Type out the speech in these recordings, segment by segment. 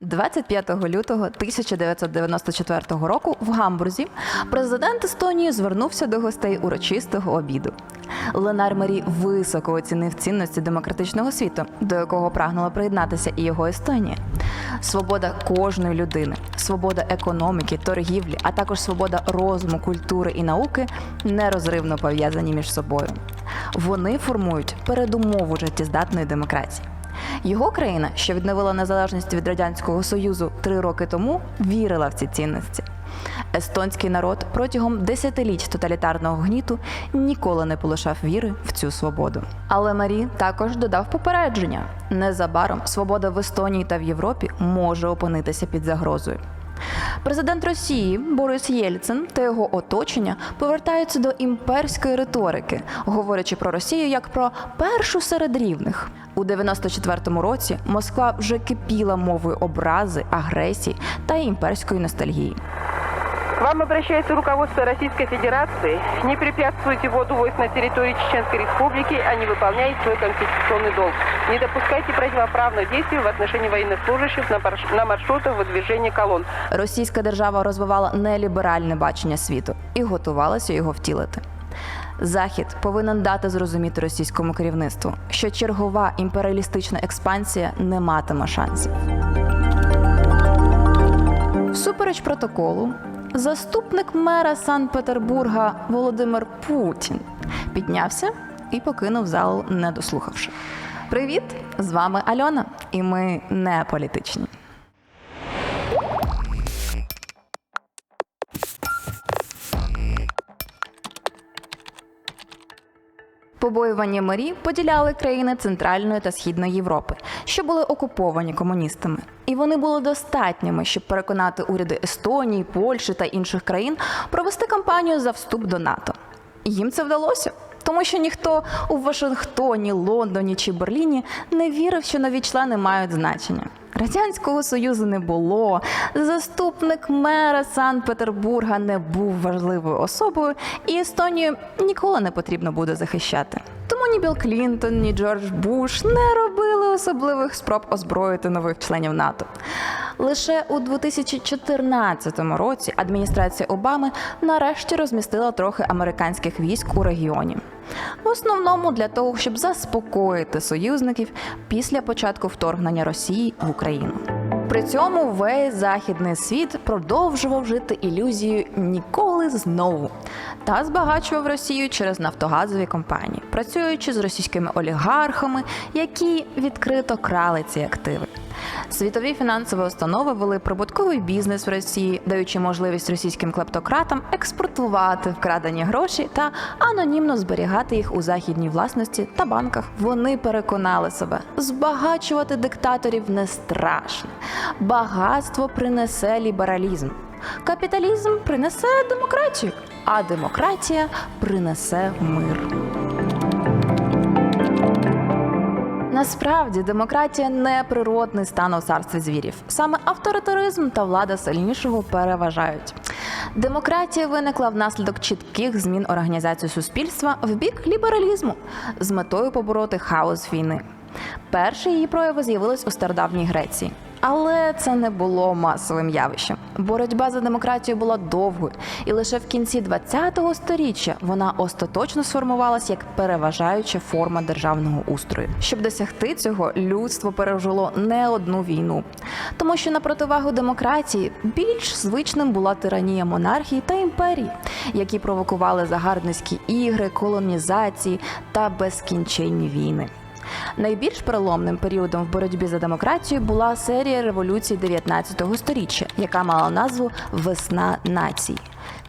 25 лютого 1994 року в Гамбурзі президент Естонії звернувся до гостей урочистого обіду. Ленар Марі високо оцінив цінності демократичного світу, до якого прагнула приєднатися і його Естонія. Свобода кожної людини, свобода економіки, торгівлі, а також свобода розуму, культури і науки нерозривно пов'язані між собою. Вони формують передумову життєздатної демократії. Його країна, що відновила незалежність від радянського союзу три роки тому, вірила в ці цінності. Естонський народ протягом десятиліть тоталітарного гніту ніколи не полишав віри в цю свободу. Але Марі також додав попередження: незабаром свобода в Естонії та в Європі може опинитися під загрозою. Президент Росії Борис Єльцин та його оточення повертаються до імперської риторики, говорячи про Росію як про першу серед рівних. У 94-му році Москва вже кипіла мовою образи, агресії та імперської ностальгії. К вам обращается руководство Российской Федерации. Не препятствуйте вводу войск на территории Чеченской Республики, а не выполняете свой конституционный долг. Не допускайте противоправных действий в отношении военнослужащих на марш- на маршрутах выдвижения колонн. Російська держава розвивала неліберальне бачення світу і готувалася його втілити. Захід повинен дати зрозуміти російському керівництву, що чергова імперіалістична експансія не матиме шансів. Всупереч протоколу, заступник мера Санкт-Петербурга Володимир Путін піднявся і покинув залу, не дослухавши. Привіт! З вами Альона, і ми не політичні. Побоювання морі поділяли країни Центральної та Східної Європи, що були окуповані комуністами. І вони були достатніми, щоб переконати уряди Естонії, Польщі та інших країн провести кампанію за вступ до НАТО. І їм це вдалося. Тому що ніхто у Вашингтоні, Лондоні чи Берліні не вірив, що нові члени мають значення. Радянського Союзу не було. Заступник мера Санкт-Петербурга не був важливою особою, і Естонію ніколи не потрібно буде захищати. Тому ні Білл Клінтон, ні Джордж Буш не робили особливих спроб озброїти нових членів НАТО. Лише у 2014 році адміністрація Обами нарешті розмістила трохи американських військ у регіоні. В основному для того, щоб заспокоїти союзників після початку вторгнення Росії в Україну. При цьому весь західний світ продовжував жити ілюзією ніколи знову та збагачував Росію через нафтогазові компанії, працюючи з російськими олігархами, які відкрито крали ці активи. Світові фінансові установи вели прибутковий бізнес в Росії, даючи можливість російським клептократам експортувати вкрадені гроші та анонімно зберігати їх у західній власності та банках. Вони переконали себе, збагачувати диктаторів не страшно. Багатство принесе лібералізм. Капіталізм принесе демократію, а демократія принесе мир. Насправді демократія не природний стан у царстві звірів. Саме авторитаризм та влада сильнішого переважають. Демократія виникла внаслідок чітких змін організації суспільства в бік лібералізму з метою побороти хаос війни. Перші її прояви з'явились у стародавній Греції. Але це не було масовим явищем. Боротьба за демократію була довгою, і лише в кінці ХХ століття вона остаточно сформувалась як переважаюча форма державного устрою. Щоб досягти цього, людство пережило не одну війну, тому що на противагу демократії більш звичним була тиранія монархії та імперії, які провокували загарбницькі ігри, колонізації та безкінченні війни. Найбільш переломним періодом в боротьбі за демократію була серія революцій 19 століття, яка мала назву Весна націй.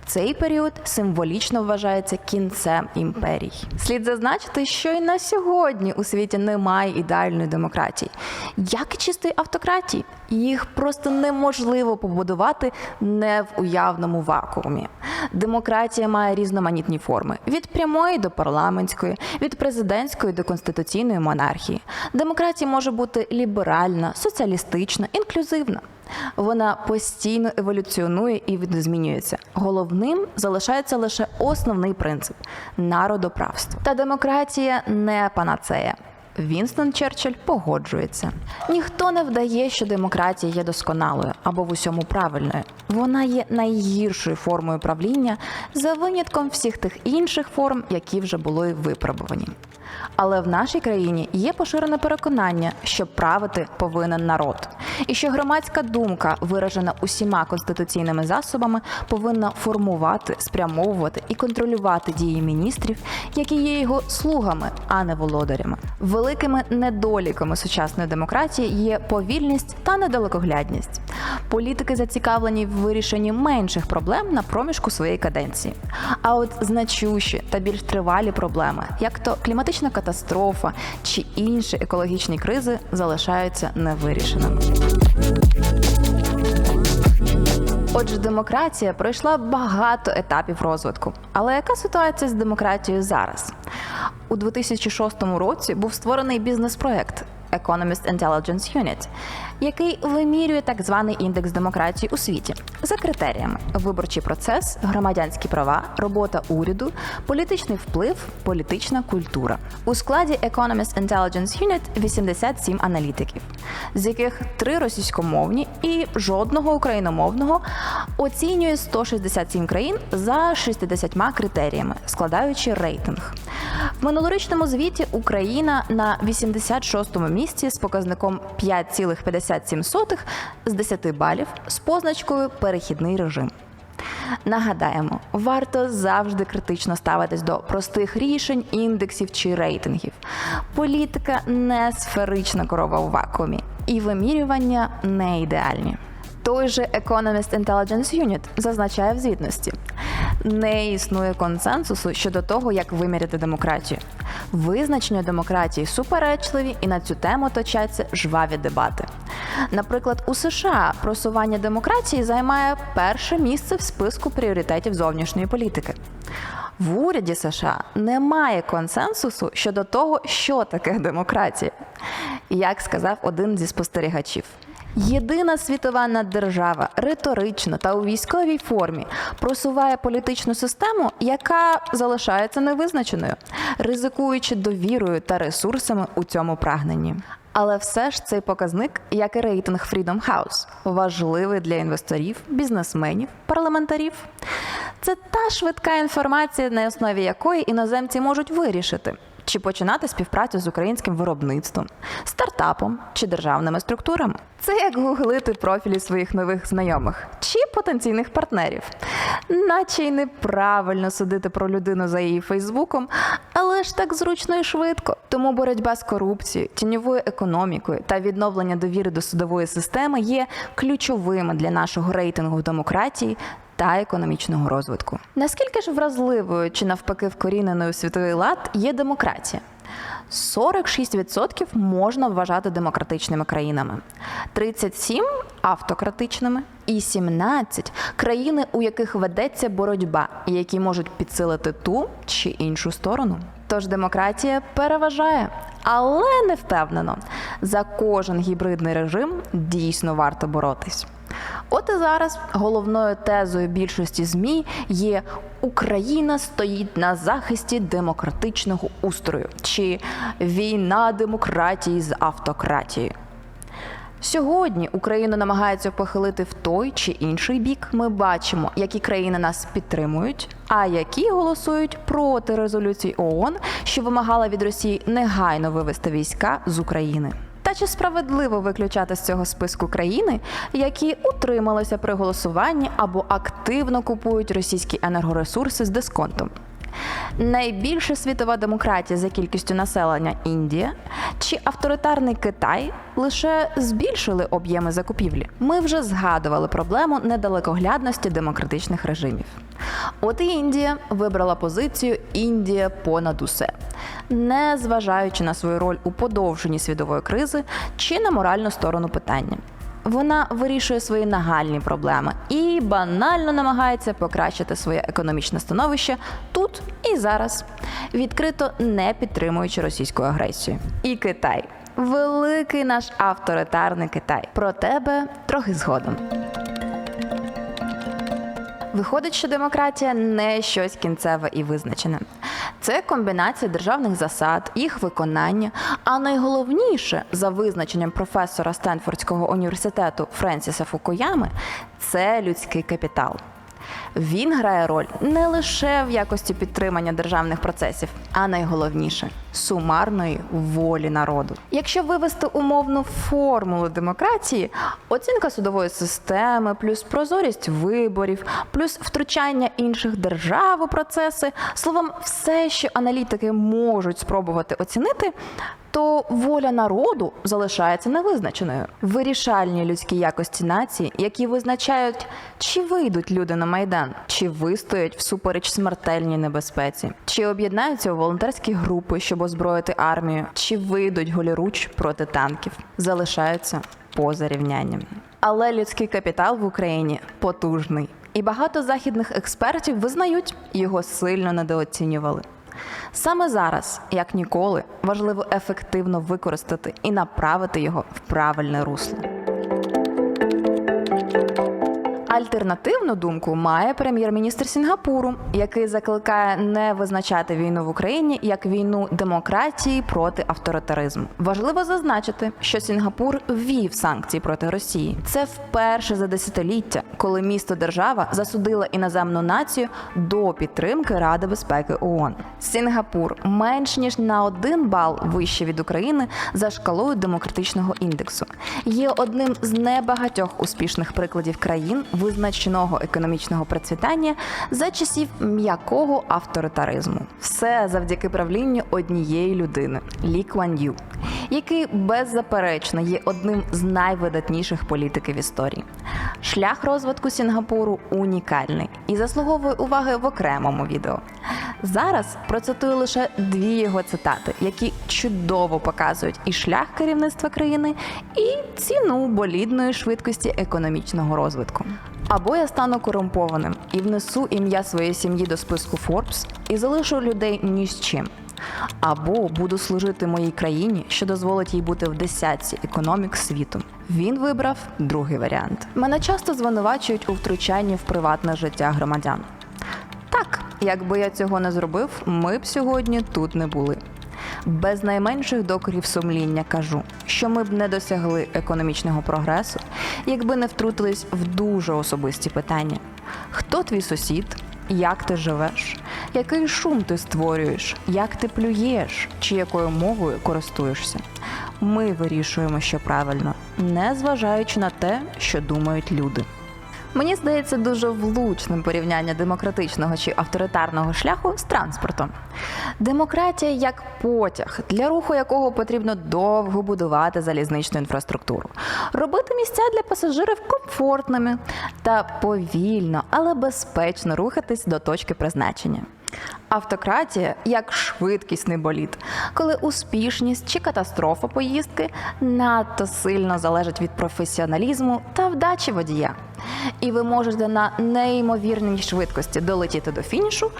Цей період символічно вважається кінцем імперій. Слід зазначити, що і на сьогодні у світі немає ідеальної демократії, як і чистої автократії. Їх просто неможливо побудувати не в уявному вакуумі. Демократія має різноманітні форми: від прямої до парламентської, від президентської до конституційної монархії. Демократія може бути ліберальна, соціалістична, інклюзивна. Вона постійно еволюціонує і відзмінюється. Головним залишається лише основний принцип народоправство. Та демократія не панацея. Вінстон Черчилль погоджується. Ніхто не вдає, що демократія є досконалою або в усьому правильною. Вона є найгіршою формою правління за винятком всіх тих інших форм, які вже були випробувані. Але в нашій країні є поширене переконання, що правити повинен народ, і що громадська думка, виражена усіма конституційними засобами, повинна формувати, спрямовувати і контролювати дії міністрів, які є його слугами, а не володарями. Великими недоліками сучасної демократії є повільність та недалекоглядність. Політики зацікавлені в вирішенні менших проблем на проміжку своєї каденції. А от значущі та більш тривалі проблеми, як то кліматична катастрофа чи інші екологічні кризи, залишаються невирішеними. Отже, демократія пройшла багато етапів розвитку. Але яка ситуація з демократією зараз? У 2006 році був створений бізнес-проект Economist Intelligence Unit, який вимірює так званий індекс демократії у світі за критеріями: виборчий процес, громадянські права, робота уряду, політичний вплив, політична культура. У складі Economist Intelligence Unit 87 аналітиків, з яких три російськомовні і жодного україномовного оцінює 167 країн за 60 критеріями, складаючи рейтинг. В минулорічному звіті Україна на 86-му місці з показником 5,57 з 10 балів з позначкою Перехідний режим. Нагадаємо, варто завжди критично ставитись до простих рішень, індексів чи рейтингів. Політика не сферична корова у вакуумі, і вимірювання не ідеальні. Той же Economist Intelligence Unit зазначає в звітності. Не існує консенсусу щодо того, як виміряти демократію. Визначення демократії суперечливі, і на цю тему точаться жваві дебати. Наприклад, у США просування демократії займає перше місце в списку пріоритетів зовнішньої політики. В уряді США немає консенсусу щодо того, що таке демократія. Як сказав один зі спостерігачів. Єдина світова наддержава риторично та у військовій формі просуває політичну систему, яка залишається невизначеною, ризикуючи довірою та ресурсами у цьому прагненні. Але все ж цей показник, як і рейтинг Freedom House, важливий для інвесторів, бізнесменів, парламентарів. Це та швидка інформація, на основі якої іноземці можуть вирішити, чи починати співпрацю з українським виробництвом, стартапом чи державними структурами. Це як гуглити профілі своїх нових знайомих чи потенційних партнерів. Наче й неправильно судити про людину за її Фейсбуком, але ж так зручно і швидко. Тому боротьба з корупцією, тіньовою економікою та відновлення довіри до судової системи є ключовими для нашого рейтингу демократії та економічного розвитку. Наскільки ж вразливою чи навпаки вкоріненою світовий лад є демократія? 46% можна вважати демократичними країнами, 37 автократичними і 17 країни, у яких ведеться боротьба, і які можуть підсилити ту чи іншу сторону. Тож демократія переважає, але не впевнено. За кожен гібридний режим дійсно варто боротись. От і зараз головною тезою більшості ЗМІ є Україна стоїть на захисті демократичного устрою чи війна демократії з автократією. Сьогодні Україну намагається похилити в той чи інший бік. Ми бачимо, які країни нас підтримують, а які голосують проти резолюції ООН, що вимагала від Росії негайно вивести війська з України. Та чи справедливо виключати з цього списку країни, які утрималися при голосуванні або активно купують російські енергоресурси з дисконтом? Найбільша світова демократія за кількістю населення Індія чи авторитарний Китай лише збільшили об'єми закупівлі. Ми вже згадували проблему недалекоглядності демократичних режимів. От і Індія вибрала позицію Індія понад усе, не зважаючи на свою роль у подовженні світової кризи чи на моральну сторону питання. Вона вирішує свої нагальні проблеми і банально намагається покращити своє економічне становище тут і зараз, відкрито не підтримуючи російську агресію. І Китай великий наш авторитарний Китай. Про тебе трохи згодом. Виходить, що демократія не щось кінцеве і визначене. Це комбінація державних засад, їх виконання, а найголовніше, за визначенням професора Стенфордського університету Френсіса Фукуями, це людський капітал. Він грає роль не лише в якості підтримання державних процесів, а найголовніше сумарної волі народу. Якщо вивести умовну формулу демократії, оцінка судової системи, плюс прозорість виборів, плюс втручання інших держав у процеси, словом, все, що аналітики можуть спробувати оцінити, то воля народу залишається невизначеною. Вирішальні людські якості нації, які визначають, чи вийдуть люди на майдан, чи вистоять всупереч смертельній небезпеці, чи об'єднаються у волонтерські групи, щоб озброїти армію, чи вийдуть голіруч проти танків, залишаються поза рівнянням. Але людський капітал в Україні потужний, і багато західних експертів визнають, його сильно недооцінювали. Саме зараз, як ніколи, важливо ефективно використати і направити його в правильне русло. Альтернативну думку має прем'єр-міністр Сінгапуру, який закликає не визначати війну в Україні як війну демократії проти авторитаризму. Важливо зазначити, що Сінгапур ввів санкції проти Росії. Це вперше за десятиліття, коли місто держава засудила іноземну націю до підтримки Ради безпеки ООН. Сінгапур менш ніж на один бал вище від України за шкалою демократичного індексу. Є одним з небагатьох успішних прикладів країн визначеного економічного процвітання за часів м'якого авторитаризму. Все завдяки правлінню однієї людини Лі Куан Ю, який беззаперечно є одним з найвидатніших політиків історії. Шлях розвитку Сінгапуру унікальний і заслуговує уваги в окремому відео. Зараз процитую лише дві його цитати, які чудово показують і шлях керівництва країни, і ціну болідної швидкості економічного розвитку. Або я стану корумпованим і внесу ім'я своєї сім'ї до списку Forbes і залишу людей ні з чим. Або буду служити моїй країні, що дозволить їй бути в десятці економік світу. Він вибрав другий варіант. Мене часто звинувачують у втручанні в приватне життя громадян. Так, якби я цього не зробив, ми б сьогодні тут не були. Без найменших докорів сумління кажу, що ми б не досягли економічного прогресу, якби не втрутились в дуже особисті питання: хто твій сусід, як ти живеш, який шум ти створюєш, як ти плюєш, чи якою мовою користуєшся. Ми вирішуємо, що правильно, не зважаючи на те, що думають люди. Мені здається дуже влучним порівняння демократичного чи авторитарного шляху з транспортом. Демократія як потяг, для руху якого потрібно довго будувати залізничну інфраструктуру, робити місця для пасажирів комфортними та повільно, але безпечно рухатись до точки призначення. Автократія як швидкісний болід, коли успішність чи катастрофа поїздки надто сильно залежить від професіоналізму та вдачі водія. І ви можете на неймовірній швидкості долетіти до фінішу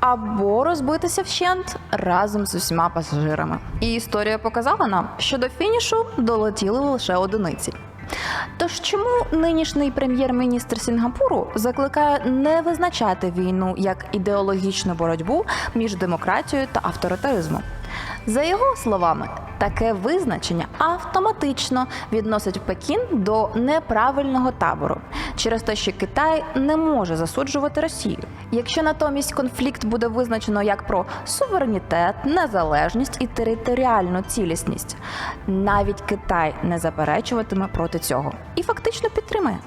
або розбитися вщент разом з усіма пасажирами. І історія показала нам, що до фінішу долетіли лише одиниці. Тож чому нинішній прем'єр-міністр Сінгапуру закликає не визначати війну як ідеологічну боротьбу між демократією та авторитаризмом? За його словами, таке визначення автоматично відносить Пекін до неправильного табору через те, що Китай не може засуджувати Росію. Якщо натомість конфлікт буде визначено як про суверенітет, незалежність і територіальну цілісність, навіть Китай не заперечуватиме проти цього і фактично підтримає.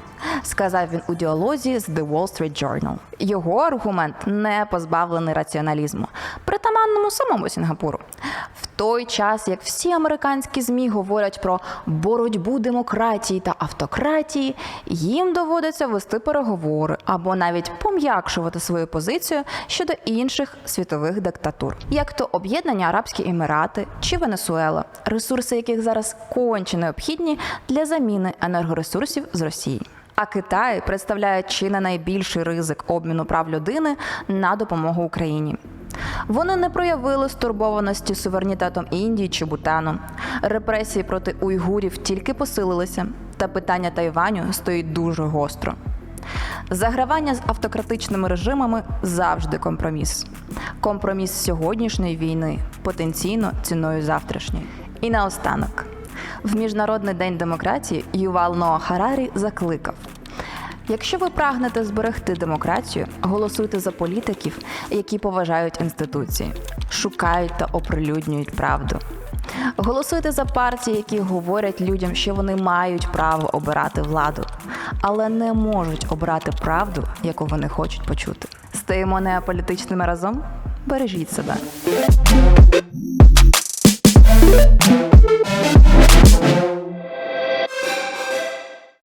Сказав він у діалозі з The Wall Street Journal. Його аргумент не позбавлений раціоналізму, притаманному самому Сінгапуру. Той час, як всі американські змі говорять про боротьбу демократії та автократії, їм доводиться вести переговори або навіть пом'якшувати свою позицію щодо інших світових диктатур, як то Об'єднані Арабські Емірати чи Венесуела, ресурси яких зараз конче необхідні для заміни енергоресурсів з Росії. А Китай представляє чи не найбільший ризик обміну прав людини на допомогу Україні. Вони не проявили стурбованості суверенітетом Індії чи Бутану. Репресії проти уйгурів тільки посилилися, та питання Тайваню стоїть дуже гостро. Загравання з автократичними режимами завжди компроміс. Компроміс сьогоднішньої війни потенційно ціною завтрашньої. І наостанок, в Міжнародний день демократії Ювал Ноа Харарі закликав. Якщо ви прагнете зберегти демократію, голосуйте за політиків, які поважають інституції, шукають та оприлюднюють правду. Голосуйте за партії, які говорять людям, що вони мають право обирати владу, але не можуть обрати правду, яку вони хочуть почути. Стаємо неаполітичними разом. Бережіть себе.